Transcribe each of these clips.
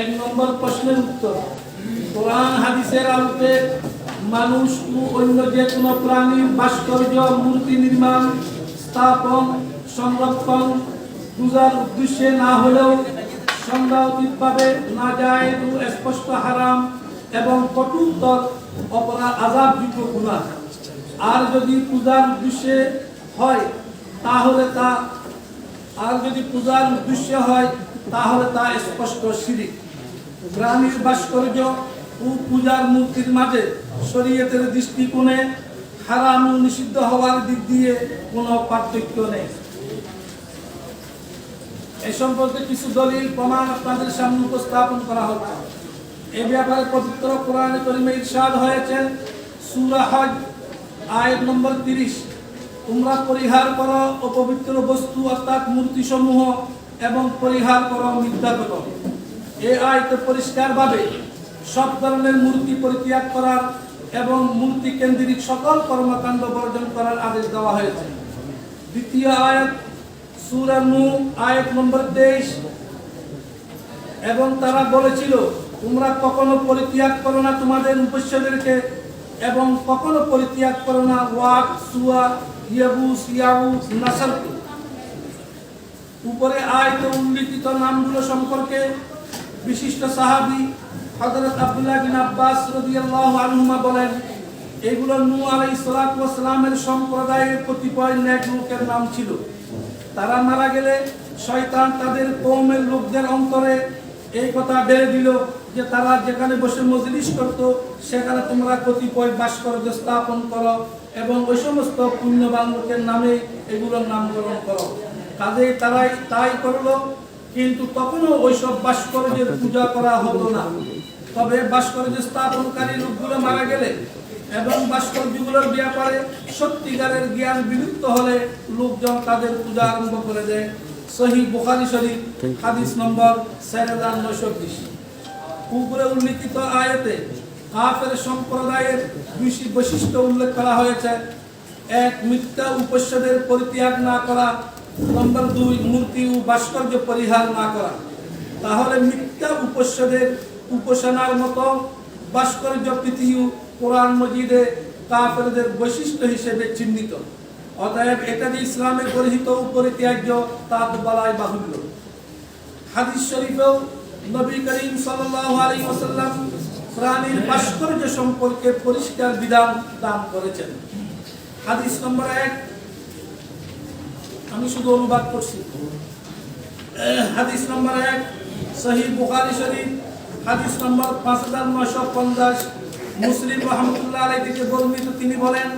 এক নম্বর প্রশ্নের উত্তর। কোরআন, হাদিসের আলোকে মানুষ ও অন্য যে কোনো প্রাণীর ভাস্কর্য, মূর্তি নির্মাণ, স্থাপন, সংরক্ষণ পূজার উদ্দেশ্যে না হলেও সংজ্ঞাতীতভাবে না যায় ও স্পষ্ট হারাম এবং কটুত্তর অপরাধ আজাবযোগ্য গুণা আর যদি পূজার উদ্দেশ্যে হয়, তাহলে তা আর যদি পূজার উদ্দেশ্য হয়, তাহলে তা স্পষ্ট শিরিক। প্রাণীর ভাস্কর্য ও পূজার মূর্তির মাঝে শরীয়তের দৃষ্টিকোণে হারাম নিষিদ্ধ হওয়ার দিক দিয়ে কোনো পার্থক্য নেই। এ সম্পর্কে কিছু দলিল, প্রমাণ আপনাদের সামনে উপস্থাপন করা হচ্ছে এ ব্যাপারে পবিত্র কোরআনে করিমে ইরশাদ হয়েছে, সূরা হজ, আয়াত নম্বর 30 তোমরা পরিহার করো অপবিত্র বস্তু অর্থাৎ মূর্তি সমূহ এবং পরিহার করো মিথ্যা এই আয়তে পরিষ্কারভাবে সব ধরনের মূর্তি পরিত্যাগ করার এবং মূর্তি কেন্দ্রিক সকল কর্মকাণ্ড বর্জন করার আদেশ দেওয়া হয়েছে। দ্বিতীয় আয়াত সুরানু আয়াত নম্বর 23 এবং তারা বলেছিল, তোমরা কখনো পরিত্যাগ করো না তোমাদের উপস্যদেরকে এবং কখনো পরিত্যাগ করো না ওয়াক সুয়া ইয়াবুস ইয়াউস নাসারকে উপরে আয়তে উল্লিখিত নামগুলো সম্পর্কে বিশিষ্ট সাহাবি হযরত আব্দুল্লাহ বিন আব্বাস রাদিয়াল্লাহু আনহুমা বলেন, এগুলো নূহ আলাইহিস সালাতু ওয়াস সালামের সম্প্রদায়ের কতিপয় নেক লোকের নাম ছিল। তারা মারা গেলে শয়তান তাদের কৌমের লোকদের অন্তরে এই কথা বেড়ে দিল যে তারা যেখানে বসে মজলিস করত, সেখানে তোমরা কতিপয় ভাস্কর্য স্থাপন করো এবং ওই সমস্ত পুণ্যবান লোকের নামে এগুলোর নামকরণ করো। কাজেই তারাই তাই করল কিন্তু তখনও ওইসব ভাস্কর্যের পূজা করা হতো না। তবে ভাস্কর্য স্থাপনকারী লোকগুলো মারা গেলে এবং ভাস্কর্যগুলোর ব্যাপারে সত্যিকারের জ্ঞান বিলুপ্ত হলে লোকজন তাদের পূজা আরম্ভ করে দেয়। সহি বুখারি শরীফ, হাদিস নম্বর চার হাজার নয়শো বিশ। উপরে উল্লিখিত আয়াতে কাফের সম্প্রদায়ের দুইটি বৈশিষ্ট্য উল্লেখ করা হয়েছে। এক মিথ্যা উপস্যদের পরিত্যাগ না করা নম্বর দুই, মূর্তি ও ভাস্কর্য পরিহার না করা। তাহলে মিথ্যা উপস্যদের উপাসনার মতো ভাস্কর্য পৃথিবী কোরআন মজিদে কাফেরদের বৈশিষ্ট্য হিসেবে চিহ্নিত। অতএব এটা যে ইসলামের পরিহিত ও পরিত্যাজ্য তা তো বলাই বাহুল্য। হাদিস শরীফেও নবী করিম সাল্লাল্লাহু আলাইহি ওয়াসাল্লাম প্রাণীর ভাস্কর্য সম্পর্কে পরিষ্কার বিধান দান করেছেন। হাদিস নম্বর এক আমি শুধু অনুবাদ করছি। হাদিস নম্বর এক সহি বুখারি শরীফ, হাদিস নম্বর পাঁচ হাজার নয়শো পঞ্চাশ। মুসলিম রহমতুল্লাহ আলাই থেকে বর্ণিত তিনি বলেন,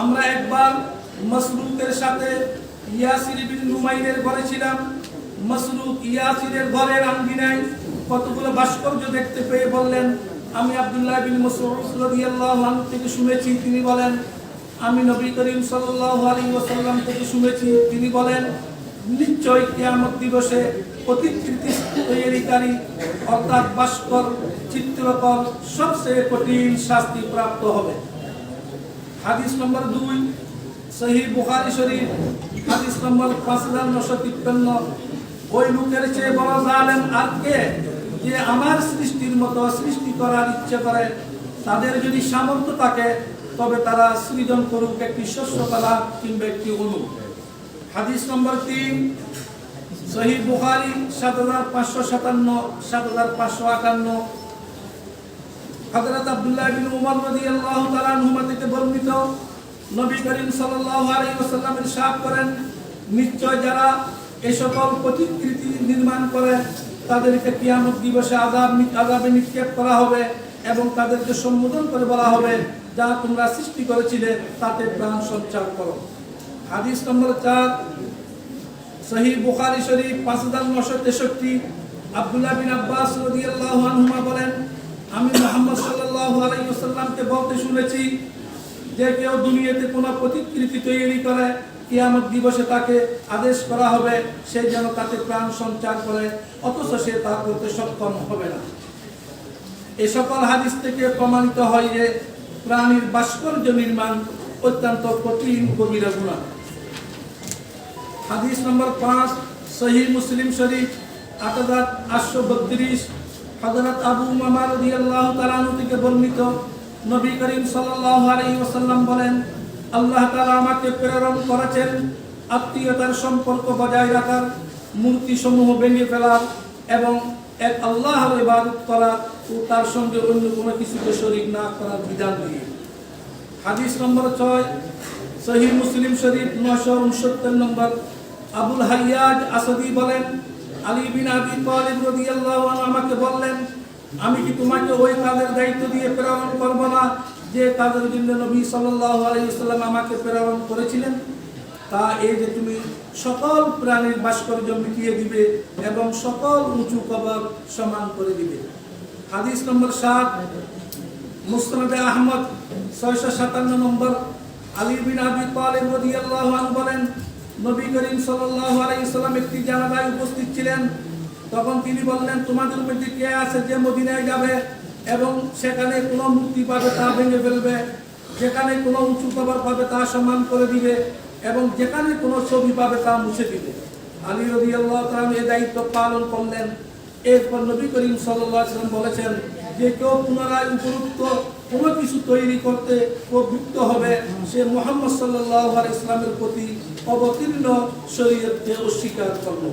আমরা একবার মসরুকের সাথে ইয়াসির বিন নুমাইরের ঘরে ছিলাম। মসরুক ইয়াসিরের ঘরের আঙ্গিনায় কতগুলো ভাস্কর্য দেখতে পেয়ে বললেন, আমি আবদুল্লাহ বিন রাদিয়াল্লাহু থেকে শুনেছি, তিনি বলেন আমি নবী করিম আলাইহি থেকে শুনেছি, তিনি বলেন, নিশ্চয় কিয়ামত দিবসে প্রতিকৃতি অর্থাৎ ভাস্কর চিত্রকর সবচেয়ে কঠিন শাস্তি প্রাপ্ত হবে। হাদিস নম্বর দুই, সহি বুখারি শরীফ, হাদিস নম্বর পাঁচ হাজার নশো তিপ্পান্ন। ওই লোকের চেয়ে বড় জালেম আর কে যে আমার সৃষ্টির মতো সৃষ্টি করার ইচ্ছে করে? তাদের যদি সামর্থ্য থাকে তবে তারা সৃজন করুক একটি শস্য কলা কিংবা একটি অনু হাদিস নম্বর তিন শহীদ বুখারি, সাত হাজার পাঁচশো সাতান্ন, সাত হাজার পাঁচশো আটান্ন। হযরত আব্দুল্লাহ বিন উমর রাদিয়াল্লাহু তাআলা আনহুমা থেকে বর্ণিত নবী করিম সাল্লাল্লাহু আলাইহি ওয়াসাল্লাম ইরশাদ করেন, নিশ্চয় যারা এ সকল প্রতিকৃতি নির্মাণ করে, তাদেরকে কিয়ামত দিবসে আযাব আযাবে নিক্ষেপ করা হবে এবং তাদেরকে সম্বোধন করে বলা হবে। যা তোমরা সৃষ্টি করেছিলে, তাতে প্রাণ সঞ্চার করো। হাদিস নম্বর চার সহি বুখারী শরীফ পাঁচ হাজার নশো তেষট্টি। আবদুল্লাহ বিন আব্বাস রাদিয়াল্লাহু বলেন, আমি মোহাম্মদ সাল্লাল্লাহু আলাইহি বলতে শুনেছি যে কেউ দুনিয়াতে কোনো প্রতিকৃতি তৈরি করে, কিয়ামত দিবসে তাকে আদেশ করা হবে, সে যেন তাতে প্রাণ সঞ্চার করে, অথচ সে তা করতে সক্ষম হবে না। এ সকল হাদিস থেকে প্রমাণিত হয় যে প্রাণীর ভাস্কর্য নির্মাণ অত্যন্ত কঠিন কবিরা গুণা। হাদিস নম্বর পাঁচ সহি মুসলিম শরীফ, আট হাজার আটশো বত্রিশ, হযরত আবু উমামা রাদিয়াল্লাহু তাআলা আনহু থেকে বর্ণিত। নবী করিম ওয়াসাল্লাম বলেন, আল্লাহ তাআলা আমাকে প্রেরণ করেছেন আত্মীয়তার সম্পর্ক বজায় রাখার মূর্তি সমূহ ভেঙে ফেলার এবং এক আল্লাহর ইবাদত করা ও তার সঙ্গে অন্য কোনো কিছুকে শরীক না করার বিধান দিয়ে হাদিস নম্বর ছয় সহি মুসলিম শরীফ নশো উনসত্তর নম্বর। আবুল হাইয়াজ আসাদি বলেন, আলী বিন আবি তালিব রাদিয়াল্লাহু আমাকে বললেন, আমি কি তোমাকে ওই কাজের দায়িত্ব দিয়ে প্রেরণ করব না, যে কাজের জন্য নবী সাল্লাল্লাহু আলাইহি আমাকে প্রেরণ করেছিলেন? তা এই যে তুমি সকল প্রাণীর ভাস্কর্য মিটিয়ে দিবে এবং সকল উঁচু কবর সমান করে দিবে। হাদিস নম্বর সাত, মুসনাদে আহমদ, ছয়শো সাতান্ন নম্বর। আলী বিন আবি তালিব রাদিয়াল্লাহু আনহু বলেন, নবী করিম সাল্লাল্লাহু আলাইহি একটি জানাজায় উপস্থিত ছিলেন। তখন তিনি বললেন, তোমাদের মধ্যে কে আছে যে মদিনায় যাবে এবং সেখানে কোনো মূর্তি পাবে তা ভেঙে ফেলবে, যেখানে কোনো উঁচু কবর পাবে তা সম্মান করে দিবে? এবং যেখানে কোনো ছবি পাবে তা মুছে দিবে। আলী রাদিয়াল্লাহু তাআলা এই দায়িত্ব পালন করলেন। এরপর নবী করিম সাল্লাম বলেছেন যে কেউ পুনরায় উপযুক্ত কোনো কিছু তৈরি করতে প্রবৃত্ত হবে, সে মোহাম্মদ আলাইহি ইসলামের প্রতি অবতীর্ণ শরীয়তকে অস্বীকার করল।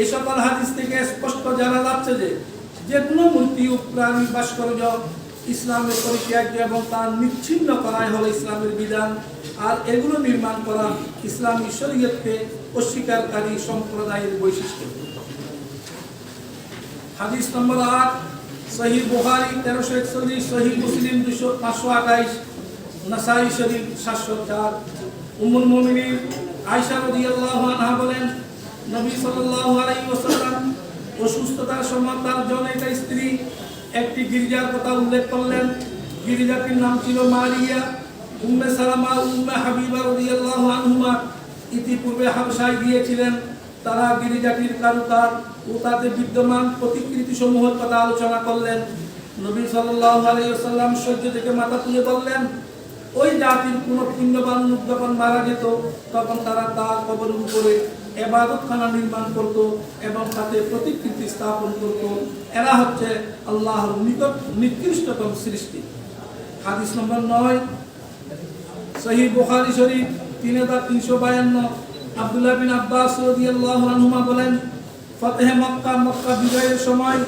এই সকল হাদিস থেকে স্পষ্ট জানা যাচ্ছে যে যে কোনো মূর্তি প্রাণী ভাস্কর্য ইসলামের পরিত্যাজ্য এবং তার নিচ্ছিন্ন করাই হলো ইসলামের বিধান। আর এগুলো নির্মাণ করা ইসলামী শরীয়তকে অস্বীকারী সম্প্রদায়ের বৈশিষ্ট্য। হাদিস নম্বর আট, সহি বুখারি তেরোশো একচল্লিশ, সহি মুসলিম দুশো পাঁচশো আঠাইশ, নাসাই শরীফ সাতশো চার। উমুল মোমিনিন আয়সা রাদিয়াল্লাহু বলেন, নবী সাল্লাল্লাহু আলাইহি ওয়াসাল্লাম অসুস্থতার সময় তার জনৈকা স্ত্রী একটি গির্জার কথা উল্লেখ করলেন। গির্জাটির নাম ছিল মারিয়া উম্মে সালামা, উম্মে হাবিবা রাদিয়াল্লাহু আনহুমা ইতিপূর্বে হাবশায় গিয়েছিলেন। তারা গিরিজাটির কারুকার ও তাতে বিদ্যমান প্রতিকৃতি সমূহের কথা আলোচনা করলেন। নবী সাল্লাল্লাহু আলাইহি ওয়াসাল্লাম সহ্য থেকে মাথা তুলে বললেন ওই জাতির কোনো পুণ্যবান যখন মারা যেত, তখন তারা তার কবরের উপরে এবাদতখানা নির্মাণ করত এবং তাতে প্রতিকৃতি স্থাপন করত। এরা হচ্ছে আল্লাহর নিকট নিকৃষ্টতম সৃষ্টি। হাদিস নম্বর নয় সহি বুখারী শরীফ তিন হাজার তিনশো বায়ান্ন। আব্দুল্লাহ বিন আব্বাস রাদিয়াল্লাহু আনহুমা বলেন, ফতেহে মক্কা মক্কা বিজয়ের সময়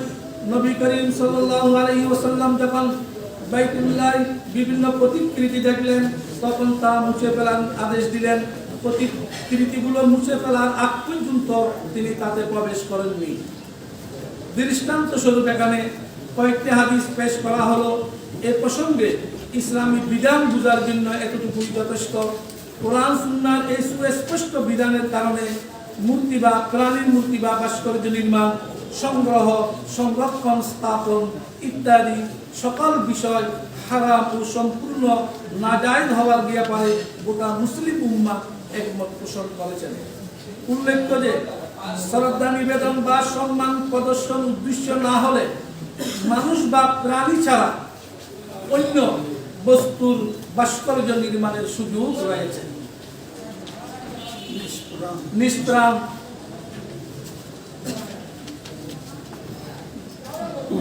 নবী করিম সাল্লাল্লাহু আলাইহি ওয়াসাল্লাম যখন বাইতুল্লাহ বিভিন্ন প্রতিকৃতি দেখলেন, তখন তা মুছে ফেলার আদেশ দিলেন। প্রতিকৃতিগুলো মুছে ফেলার আগ পর্যন্ত তিনি তাতে প্রবেশ করেননি। দৃষ্টান্ত স্বরূপ এখানে কয়েকটি হাদিস পেশ করা হলো। এ প্রসঙ্গে ইসলামী বিধান বুঝার জন্য এতটুকুই যথেষ্ট। কোরআন, সুন্নার এই সুস্পষ্ট বিধানের কারণে মূর্তি বা প্রাণীর মূর্তি বা ভাস্কর্য নির্মাণ, সংগ্রহ, সংরক্ষণ, স্থাপন ইত্যাদি সকল বিষয় হারাম ও সম্পূর্ণ নাজায়জ হওয়ার ব্যাপারে গোটা মুসলিম উম্মা একমত পোষণ করেছেন। উল্লেখ্য যে শ্রদ্ধা নিবেদন বা সম্মান প্রদর্শন উদ্দেশ্য না হলে মানুষ বা প্রাণী ছাড়া অন্য বস্তুর ভাস্কর্য নির্মাণের সুযোগ রয়েছে। নিষ্প্রাণ।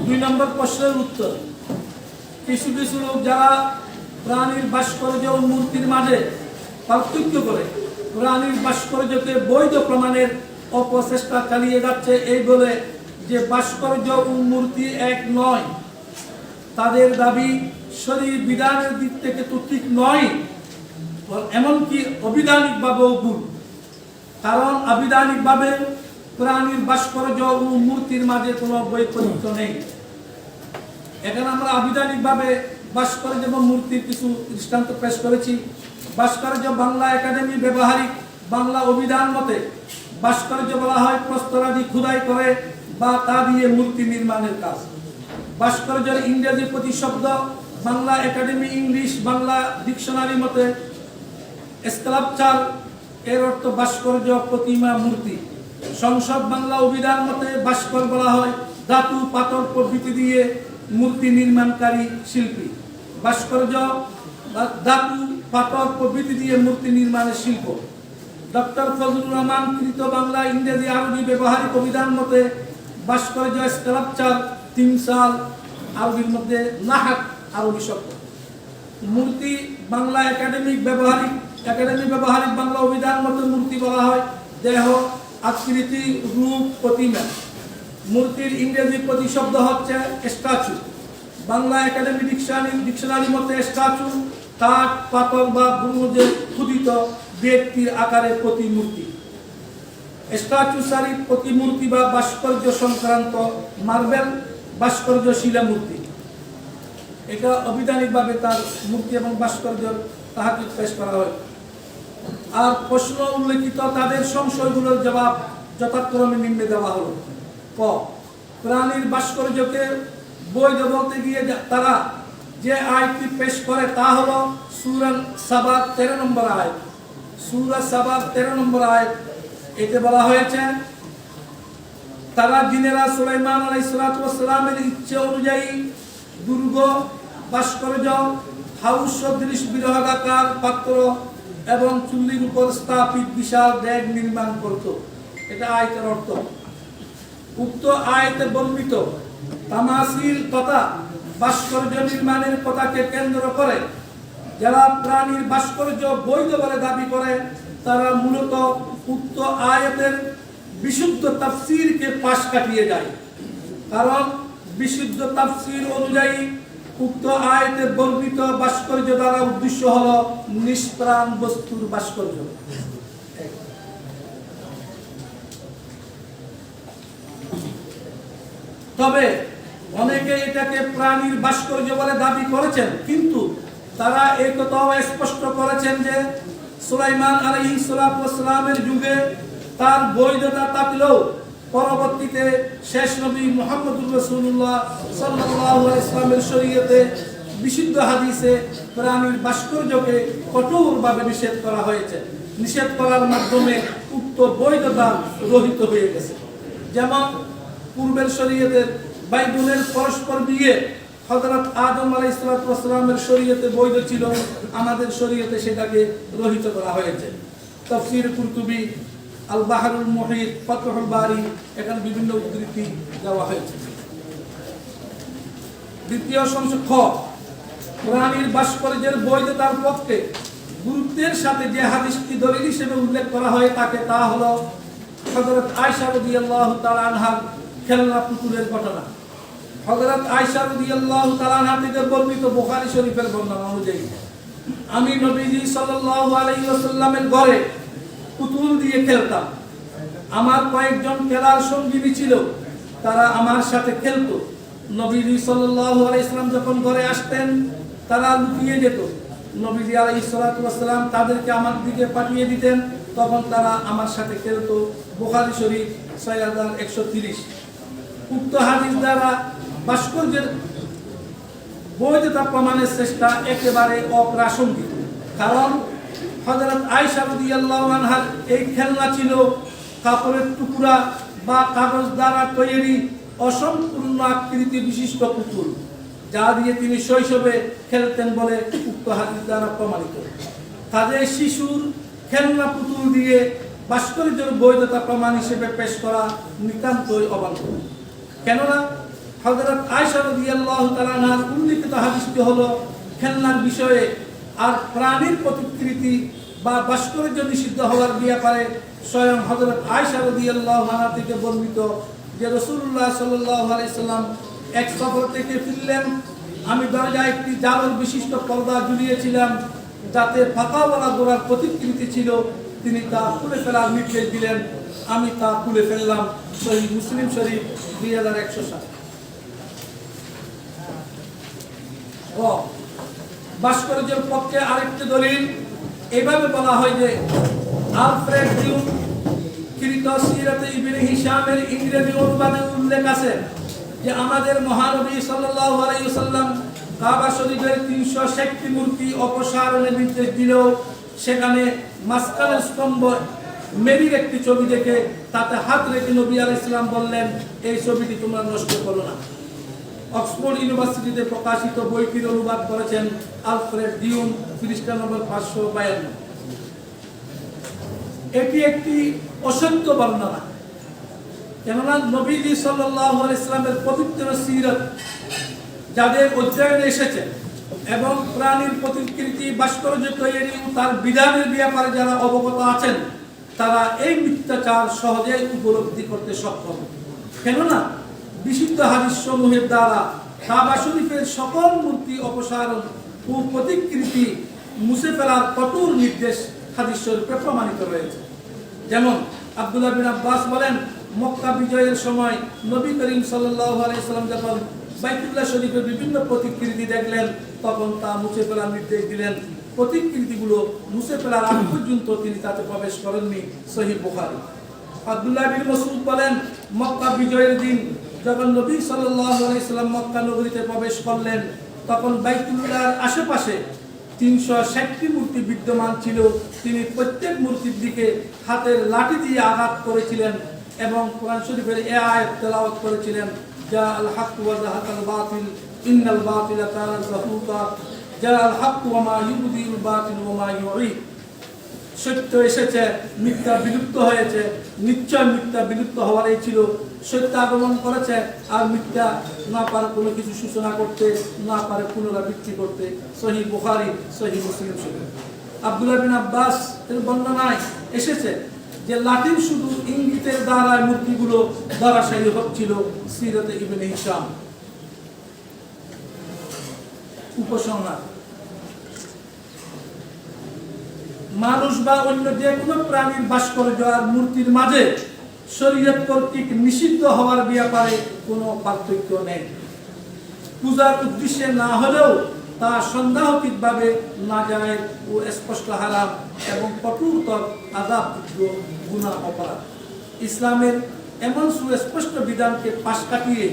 দুই নম্বর প্রশ্নের উত্তর কিছু কিছু লোক যারা প্রাণীর ভাস্কর্য মূর্তির মাঝে পার্থক্য করে প্রাণীর ভাস্কর্যকে বৈধ প্রমাণের অপচেষ্টা চালিয়ে যাচ্ছে এই বলে যে ভাস্কর্য মূর্তি এক নয়। তাদের দাবি, শরীর বিধানের দিক থেকে তো ঠিক নয়, এমনকি অবিধানিকভাবেও ভুল। কারণ আবিধানিকভাবে প্রাণীর ভাস্কর্য ও মূর্তির মাঝে কোনো বৈপরীত্য নেই। এখানে আমরা আবিধানিকভাবে ভাস্কর্য এবং মূর্তির কিছু দৃষ্টান্ত পেশ করেছি। ভাস্কর্য বাংলা একাডেমি ব্যবহারিক বাংলা অভিধান মতে ভাস্কর্য বলা হয় প্রস্তরাদি খুদাই করে বা তা দিয়ে মূর্তি নির্মাণের কাজ। ভাস্কর্যের ইংরেজি প্রতিশব্দ Bangla academy English Bangla dictionary মতে স্কাল্পচার, এর অর্থ ভাস্কর্য প্রতিমা মূর্তি। সংসদ বাংলা অভিধান মতে ভাস্কর বলা হয় ধাতু, পাথর প্রভৃতি দিয়ে মূর্তি নির্মাণকারী শিল্পী। ভাস্কর্য ধাতু পাথর প্রভৃতি দিয়ে মূর্তি নির্মাণের শিল্প। ডক্টর ফজলুর রহমান কৃত বাংলা, ইংরেজি, আরবি ব্যবহারিক অভিধান মতে ভাস্কর্য স্কাল্পচার তিনসাল আরবির মধ্যে নাহাক আরবি শব্দ। মূর্তি বাংলা একাডেমিক ব্যবহারিক একাডেমিক ব্যবহারিক বাংলা অভিধান মতো মূর্তি বলা হয় দেহ, আকৃতি, রূপ, প্রতিমা। মূর্তির ইংরেজি প্রতিশব্দ হচ্ছে statue. Bangla academy dictionary dictionary মতে স্ট্যাচু কাঠ পাথর বা ব্রহ্মজের ক্ষুদিত ব্যক্তির আকারে প্রতিমূর্তি। স্ট্যাচু সারি প্রতিমূর্তি বা ভাস্কর্য সংক্রান্ত মার্বেল ভাস্কর্য শিলা মূর্তি। এটা অবিধানিকভাবে তার মূর্তি এবং ভাস্কর্য তাহাকে পেশ করা হয়। আর প্রশ্ন উল্লেখিত তাদের সংশয়গুলোর জবাব যথাক্রমে নিম্নে দেওয়া হলো। ক, প্রাণীর ভাস্কর্যকে বৈধ বলতে গিয়ে তারা যে আয়টি পেশ করে তা হলো সুরান সাবাদ তেরো নম্বর আয় সুরা সাবাদ তেরো নম্বর আয় এতে বলা হয়েছে, তারা জিনেরা সুলাইমান আলাইসালামের ইচ্ছে অনুযায়ী দুর্গ, ভাস্কর্য, হাউস সদৃশ বিরহাকার পাত্র এবং চুল্লির উপর স্থাপিত বিশাল ড্যাগ নির্মাণ করত। এটা আয়তের অর্থ। উক্ত আয়তে বর্ণিত তামাসিল তথা ভাস্কর্য নির্মাণের কথাকে কেন্দ্র করে যারা প্রাণীর ভাস্কর্য বৈধ বলে দাবি করে, তারা মূলত উক্ত আয়াতের বিশুদ্ধ তাফসিরকে পাশ কাটিয়ে যায়। কারণ বিশুদ্ধ তাফসির অনুযায়ী উক্ত আয়াতে বর্ণিত ভাস্কর্য দ্বারা উদ্দেশ্য হল নিষ্প্রাণ বস্তুর ভাস্কর্য। তবে অনেকে এটাকে প্রাণীর ভাস্কর্য বলে দাবি করেছেন, কিন্তু তারা এই কথাও স্পষ্ট করেছেন যে সুলাইমান আলাইহি সালামের যুগে তার বৈধতা থাকলেও পরবর্তীতে শেষ নবী মোহাম্মদুর রসুল্লাহ সাল্লাহ ইসলামের শরীয়তে বিশুদ্ধ হাদিসে প্রাণীর ভাস্কর্যকে কঠোরভাবে নিষেধ করা হয়েছে। নিষেধ করার মাধ্যমে উক্ত বৈধতা রহিত হয়ে গেছে। যেমন পূর্বের শরীয়তের বাইবেলের পরস্পর বিয়ে হযরত আদম আলাইহিসসালামের শরীয়তে বৈধ ছিল, আমাদের শরীয়তে সেটাকে রহিত করা হয়েছে। তাফসীর কুরতুবি আল বাহরুল মুহিত, ফাতহুল বারি, এখানে বিভিন্ন উদ্ধৃতি দেওয়া হয়েছে। দ্বিতীয় সংশয় খ প্রাণীর ভাস্কর্যের বৈধতার পক্ষে গুরুত্বের সাথে যে হাদিসটি দলিল হিসেবে উল্লেখ করা হয় তাকে, তা হলো হযরত আয়েশা রাদিয়াল্লাহু তাআলা আনহার খেলনা পুতুলের ঘটনা। হযরত আয়েশা রাদিয়াল্লাহু তাআলা আনহা থেকে বর্ণিত বুখারী শরীফের বর্ণনা অনুযায়ী, আমি নবীজি সাল্লাল্লাহু আলাইহি ওয়াসাল্লামের ঘরে পুতুল দিয়ে খেলতাম। আমার কয়েকজন খেলার সঙ্গিনী ছিল, তারা আমার সাথে খেলতো। নবীজি সাল্লাল্লাহু আলাইহি সাল্লাম যখন ঘরে আসতেন, তারা লুকিয়ে যেত। নবীজি আলাইহিস সালাতু তাদেরকে আমার দিকে পাঠিয়ে দিতেন, তখন তারা আমার সাথে খেলতো। বুখারী শরীফ ছয় হাজার একশো তিরিশ। উক্ত হাদিস দ্বারা ভাস্কর্যের বৈধতা প্রমাণের চেষ্টা একেবারে অপ্রাসঙ্গিক। কারণ রাদিয়াল্লাহু আনহার এই খেলনা ছিল কাপড়ের টুকরা বা কাগজ দ্বারা তৈরি অসম্পূর্ণ আকৃতি বিশিষ্ট পুতুল, যা দিয়ে তিনি শৈশবে খেলতেন বলে উক্ত হাদিস দ্বারা প্রমাণিত। কাজে শিশুর খেলনা পুতুল দিয়ে ভাস্কর্যের বৈধতা প্রমাণ হিসেবে পেশ করা নিতান্তই অবান্তর। কেননা হযরত আয়েশা রাদিয়াল্লাহু তাআলা আনহার উল্লিখিত হাদিসটি হলো, খেলনার বিষয়ে আর প্রাণীর প্রতিকৃতি বা ভাস্কর্য নিষিদ্ধ হওয়ার ব্যাপারে স্বয়ং হযরত আয়েশা রাদিয়াল্লাহু আনহা থেকে বর্ণিত যে রাসূলুল্লাহ সাল্লাল্লাহু আলাইহি সাল্লাম এক সফর থেকে ফিরলেন। আমি দরজায় একটি জালর বিশিষ্ট পর্দা ঝুলিয়েছিলাম, যাতে ফাঁকাওয়ালা গোড়ার প্রতিকৃতি ছিল। তিনি তা খুলে ফেলার নির্দেশ দিলেন। আমি তা খুলে ফেললাম। শহীদ মুসলিম শরীফ দুই হাজার একশো সাল ভাস্কর্যের পক্ষে আরেকটি দলিল, এভাবে বলা হয় যে কৃত ইংরেজি অনুবাদে উল্লেখ আছে যে আমাদের মহানবী সাল্লাল্লাহু আলাইহি ওয়াসাল্লাম কাবা শরীফের 360টি মূর্তি অপসারণের দিলেও সেখানে স্তম্ভ একটি ছবি দেখে তাতে হাত রেখে নবী আলাইহিস সালাম বললেন, এই ছবিটি তোমরা নষ্ট করো না। অক্সফোর্ড ইউনিভার্সিটিতে প্রকাশিত বইটির অনুবাদ করেছেন আলফ্রেড ডিউন, পৃষ্ঠা নম্বর পাঁচশো বায়ান্ন। এটি একটি অসত্য বর্ণনা। কেননা নবীজি আলাইহি ইসলামের পবিত্র সিরত যাদের অধ্যয়নে এসেছে এবং প্রাণীর প্রতিকৃতি ভাস্কর্য তৈরি তার বিধানের ব্যাপারে যারা অবগত আছেন, তারা এই মিথ্যাচার সহজেই উপলব্ধি করতে সক্ষম। কেননা বিশুদ্ধ হাদিস সমূহের দ্বারা কাবা শরীফের সকল মূর্তি অপসারণ ও প্রতিকৃতি মুছে ফেলার কঠোর নির্দেশ হাদিস শরীফে প্রমাণিত রয়েছে যেমন আব্দুল্লাহ বিন আব্বাস বলেন, মক্কা বিজয়ের সময় নবী করিম সাল্লাল্লাহু আলাইহি সাল্লাম যখন বাইতুল্লাহ শরীফের বিভিন্ন প্রতিকৃতি দেখলেন, তখন তা মুছে ফেলার নির্দেশ দিলেন। প্রতিকৃতিগুলো মুছে ফেলার আগ পর্যন্ত তিনি তাতে প্রবেশ করেননি, সহিহ বুখারী। আব্দুল্লাহ বিন মাসউদ বলেন, মক্কা বিজয়ের দিন যখন নবী সাল্লাম মক্কা নগরীতে প্রবেশ করলেন, তখন বাইতুল্লাহর আশেপাশে তিনশো ষাটটি মূর্তি বিদ্যমান ছিল। তিনি প্রত্যেক মূর্তির দিকে হাতের লাঠি দিয়ে আঘাত করেছিলেন এবং কোরআন শরীফের এ আয়াত তেলাওয়াত করেছিলেন, যা আল হক ওয়া জাহাকাল বাতিল, ইন্নাল যা আল বাতিল ওয়া মা সত্য এসেছে, মিথ্যা বিলুপ্ত হয়েছে, নিশ্চয় মিথ্যা বিলুপ্ত হওয়ারই ছিল। সত্য আগমন করেছে আর মিথ্যা না পারে কোনো কিছু সূচনা করতে, না পারে পুনরাবৃত্তি করতে। সহি বুখারি, সহি মুসলিম শরীফ আব্দুল্লাহ বিন আব্বাস এর বর্ণনায় এসেছে যে লাতিন শুধু ইঙ্গিতের দ্বারা মূর্তিগুলো ধরাশায়ী হচ্ছিল সিরতে ইবনে হিসাম উপসংহার। মানুষ বা অন্য যে কোনো প্রাণীর ভাস্কর্য আর মূর্তির মাঝে শরীয়ত কর্তৃক নিষিদ্ধ হওয়ার ব্যাপারে কোনো পার্থক্য নেই। পূজার উদ্দেশ্যে না হলেও তা সন্দেহতিকভাবে না যায় ও স্পষ্ট হারাম এবং কঠোরতর আজাবযোগ্য গুণা অপরাধ ইসলামের এমন সুস্পষ্ট বিধানকে পাশ কাটিয়ে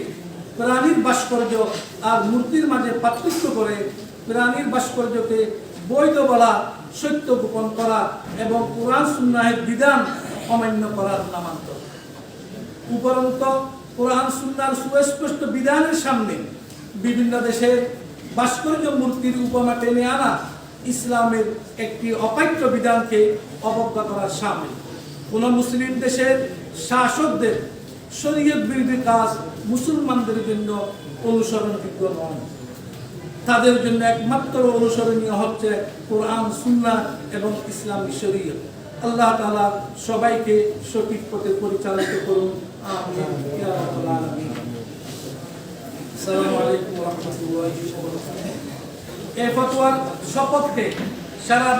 প্রাণীর ভাস্কর্য আর মূর্তির মাঝে পার্থক্য করে প্রাণীর ভাস্কর্যকে বৈধ বলা সত্য গোপন করা এবং কোরআন সুন্নাহের বিধান অমান্য করার নামান্তর। উপরন্ত কোরআন সুন্নার সুস্পষ্ট বিধানের সামনে বিভিন্ন দেশের ভাস্কর্য মূর্তির উপমা টেনে আনা ইসলামের একটি অপাঠ্য বিধানকে অবজ্ঞা করার সামিল। কোন মুসলিম দেশের শাসকদের শরীয়ত বিরোধী কাজ মুসলমানদের জন্য অনুসরণযোগ্য নয়। তাদের জন্য একমাত্র অনুসরণীয় হচ্ছে কোরআন সুন্না এবং ইসলামী শরীয় আল্লাহ তালা সবাইকে সঠিক পথে পরিচালিত করুন। এই ফতোয়ার শপথকে সারা